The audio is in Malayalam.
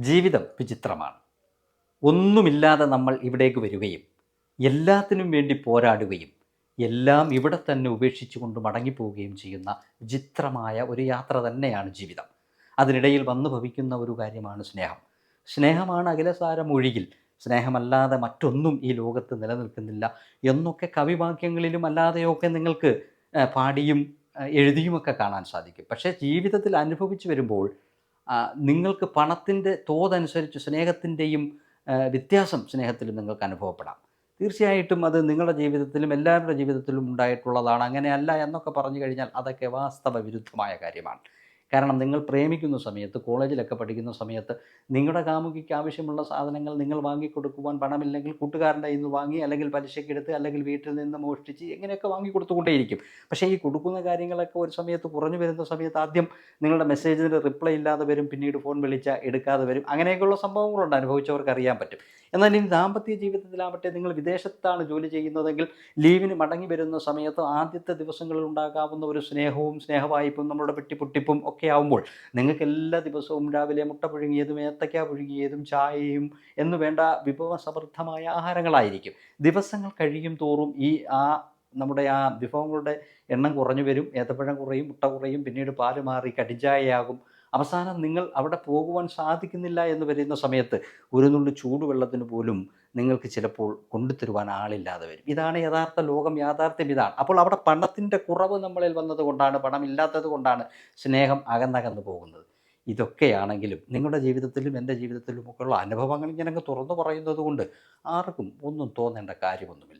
ജീവിതം വിചിത്രമാണ്. ഒന്നുമില്ലാതെ നമ്മൾ ഇവിടേക്ക് വരികയും എല്ലാത്തിനും വേണ്ടി പോരാടുകയും എല്ലാം ഇവിടെ തന്നെ ഉപേക്ഷിച്ചുകൊണ്ട് മടങ്ങിപ്പോവുകയും ചെയ്യുന്ന വിചിത്രമായ ഒരു യാത്ര തന്നെയാണ് ജീവിതം. അതിനിടയിൽ വന്നു ഭവിക്കുന്ന ഒരു കാര്യമാണ് സ്നേഹം. സ്നേഹമാണ് അഖിലസാരം ഒഴികിൽ സ്നേഹമല്ലാതെ മറ്റൊന്നും ഈ ലോകത്ത് നിലനിൽക്കുന്നില്ല എന്നൊക്കെ കവിവാക്യങ്ങളിലും അല്ലാതെയൊക്കെ നിങ്ങൾക്ക് പാടിയും എഴുതിയുമൊക്കെ കാണാൻ സാധിക്കും. പക്ഷേ ജീവിതത്തിൽ അനുഭവിച്ചു വരുമ്പോൾ നിങ്ങൾക്ക് പണത്തിന്റെ തോതനുസരിച്ച് സ്നേഹത്തിന്റെയും വ്യത്യാസം സ്നേഹത്തിലും നിങ്ങൾക്ക് അനുഭവപ്പെടാം. തീർച്ചയായിട്ടും അത് നിങ്ങളുടെ ജീവിതത്തിലും എല്ലാവരുടെ ജീവിതത്തിലും ഉണ്ടായിട്ടുള്ളതാണ്. അങ്ങനെയല്ല എന്നൊക്കെ പറഞ്ഞു കഴിഞ്ഞാൽ അതൊക്കെ വാസ്തവ വിരുദ്ധമായ കാര്യമാണ്. കാരണം നിങ്ങൾ പ്രേമിക്കുന്ന സമയത്ത് കോളേജിലൊക്കെ പഠിക്കുന്ന സമയത്ത് നിങ്ങളുടെ കാമുകിക്ക് ആവശ്യമുള്ള സാധനങ്ങൾ നിങ്ങൾ വാങ്ങിക്കൊടുക്കുവാൻ പണമില്ലെങ്കിൽ കൂട്ടുകാരന്റെ ഇന്ന് വാങ്ങി അല്ലെങ്കിൽ പലിശയ്ക്കെടുത്ത് അല്ലെങ്കിൽ വീട്ടിൽ നിന്ന് മോഷ്ടിച്ച് എങ്ങനെയൊക്കെ വാങ്ങി കൊടുത്തുകൊണ്ടേയിരിക്കും പക്ഷേ ഈ കൊടുക്കുന്ന കാര്യങ്ങളൊക്കെ ഒരു സമയത്ത് കുറഞ്ഞു വരുന്ന സമയത്ത് ആദ്യം നിങ്ങളുടെ മെസ്സേജിന് റിപ്ലൈ ഇല്ലാതെ വരും പിന്നീട് ഫോൺ വിളിച്ചാൽ എടുക്കാതെ വരും. അങ്ങനെയൊക്കെയുള്ള സംഭവങ്ങളുണ്ട് അനുഭവിച്ചവർക്ക് അറിയാൻ പറ്റും. എന്നാൽ ഇനി ദാമ്പത്യ ജീവിതത്തിലാവട്ടെ നിങ്ങൾ വിദേശത്താണ് ജോലി ചെയ്യുന്നതെങ്കിൽ ലീവിന് മടങ്ങി വരുന്ന സമയത്ത് ആദ്യത്തെ ദിവസങ്ങളിൽ ഉണ്ടാകാവുന്ന ഒരു സ്നേഹവും സ്നേഹവായ്പും നമ്മുടെ പെട്ടിപ്പൊട്ടിപ്പും ഒക്കെ ആവുമ്പോൾ നിങ്ങൾക്ക് എല്ലാ ദിവസവും രാവിലെ മുട്ട പുഴുങ്ങിയതും ഏത്തയ്ക്ക പുഴുങ്ങിയതും ചായയും എന്ന് വേണ്ട വിഭവസമൃദ്ധമായ ആഹാരങ്ങളായിരിക്കും. ദിവസങ്ങൾ കഴിയും തോറും ഈ ആ നമ്മുടെ ആ വിഭവങ്ങളുടെ എണ്ണം കുറഞ്ഞു വരും. ഏത്തപ്പഴം കുറയും മുട്ട കുറയും പിന്നീട് പാൽ മാറി കടിഞ്ചായയാകും അവസാനം നിങ്ങൾ അവിടെ പോകുവാൻ സാധിക്കുന്നില്ല എന്ന് വരുന്ന സമയത്ത് ഒരു നുള്ളു ചൂടുവെള്ളത്തിന് പോലും നിങ്ങൾക്ക് ചിലപ്പോൾ കൊണ്ടുതരുവാൻ ആളില്ലാതെ വരും. ഇതാണ് യഥാർത്ഥ ലോകം യാഥാർത്ഥ്യം ഇതാണ്. അപ്പോൾ അവിടെ പണത്തിന്റെ കുറവ് നമ്മളിൽ വന്നതുകൊണ്ടാണ് പണമില്ലാത്തത് കൊണ്ടാണ് സ്നേഹം അകന്നകന്നു പോകുന്നത്. ഇതൊക്കെയാണെങ്കിലും നിങ്ങളുടെ ജീവിതത്തിലും എന്റെ ജീവിതത്തിലും ഒക്കെയുള്ള അനുഭവങ്ങൾ അങ്ങ് തുറന്നു പറയുന്നത് കൊണ്ട് ആർക്കും ഒന്നും തോന്നേണ്ട കാര്യമൊന്നുമില്ല.